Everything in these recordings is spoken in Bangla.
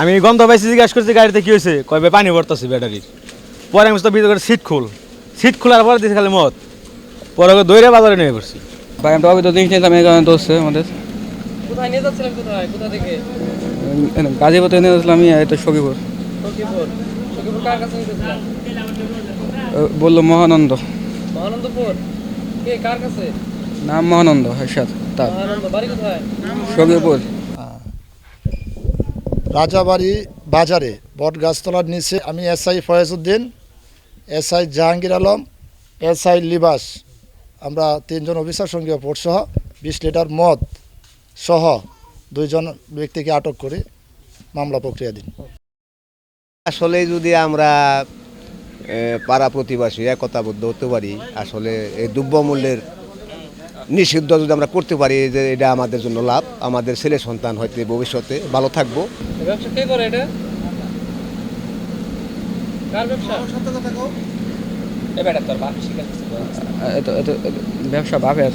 আমি গন্ধ পাইছি জিজ্ঞাসা করছি গাড়িতে কি হয়েছে? কয় ভাই পানি ভরতেছে ব্যাটারির পরে আমি তো ভিতরে সিট খুল। সিট খোলার পরে দিয়েছে খালি মদ। পরে ওকে দৌড়ে বাজারে নিয়ে পড়ছি ভাই আমি তো জিনিস নিতাম এই কারণে ধরছে আমাদের। কোথায় নিয়ে যাচ্ছিলেন কোথায়? কোথা থেকে? গাজীপুরে নিয়ে আসলাম আমি এই তো সখীপুর। সখীপুর। সখীপুর কার কাছে বলল মহানন্দ। মহানন্দপুর? কে কার কাছে? নাম মহানন্দ এরশাদ তার। মহানন্দ বাড়ি কোথায়? সখীপুর। রাজাবাড়ি বাজারে বট গাছতলার নিচে আমি S SI Foyezuddin, SI Jahangir Alam, SI Libas. আমরা তিনজন অফিসার সঙ্গে সহ বিশ লিটার মদ সহ দুইজন ব্যক্তিকে আটক করে মামলা প্রক্রিয়াধীন আসলে যদি আমরা পাড়া প্রতিবাসী একতাবদ্ধ হতে পারি, আসলে এই দ্রব্যমূল্যের নিষিদ্ধ যদি আমরা করতে পারি যে এটা আমাদের জন্য লাভ। আমাদের ছেলে সন্তান হয়তো ভবিষ্যতে ভালো থাকব। ব্যবসা বাপের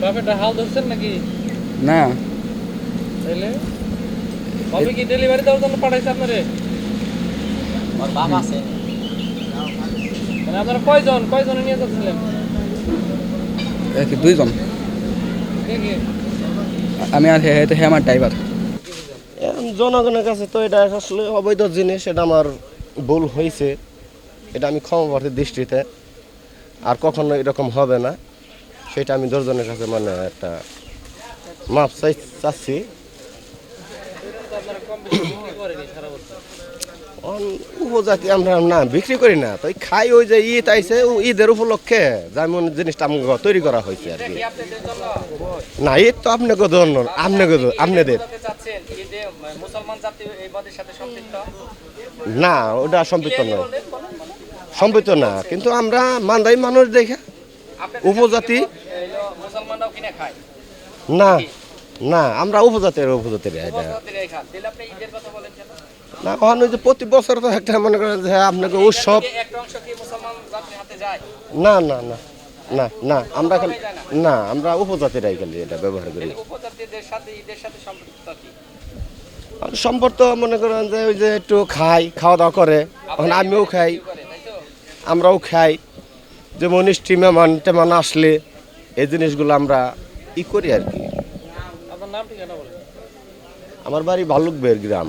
বাপেরটা হাল ধরছেন নাকি? না। তাইলে? বাপে কি ডেলিভারি দেওয়ার জন্য পাঠাইছে আপনারে? ওর বাপ আছে। আপনারা কয়জন কয়জনে নিয়ে যাচ্ছিলেন? দুইজন আমি আর হে হে আমার ড্রাইভার জনগণের কাছে তো এটা আসলে অবৈধ জিনিস, এটা আমার ভুল হয়েছে। এটা আমি ক্ষমাপ্রার্থী দৃষ্টিতে। আর কখনো এরকম হবে না। সেটা আমি দশজনের কাছে মানে একটা মাপ চাই চাচ্ছি। উপজাতি আমরা না, বিক্রি করি না। তো খাই ওই যে ঈদ আইছে ঈদের উপলক্ষে যেমন জিনিসটা আমি তৈরি করা হয়েছে আর কি। না, ঈদ তো আপনাকে জন্য আপনাকে আপনাদের না, ওটা সম্পৃক্ত নয়। সম্পৃক্ত না, কিন্তু আমরা মান্দাই মানুষ দেখে। উপজাতি না না, আমরা উপজাতির উপজাতির এটা। না কখন যে প্রতি বছর তো একটা মনে করেন যে আপনাকে উৎসব না না না না না আমরা না আমরা উপজাতিরাই খালি এটা ব্যবহার করি। সম্পর্ক মনে করেন যে ওই যে একটু খাই খাওয়া দাওয়া করে এখন আমিও খাই আমরাও খাই। যেমন মিষ্টি মেহমান টেমান আসলে এই জিনিসগুলো আমরা ই করি আর কি। আমার বাড়ি ভালুকবের গ্রাম।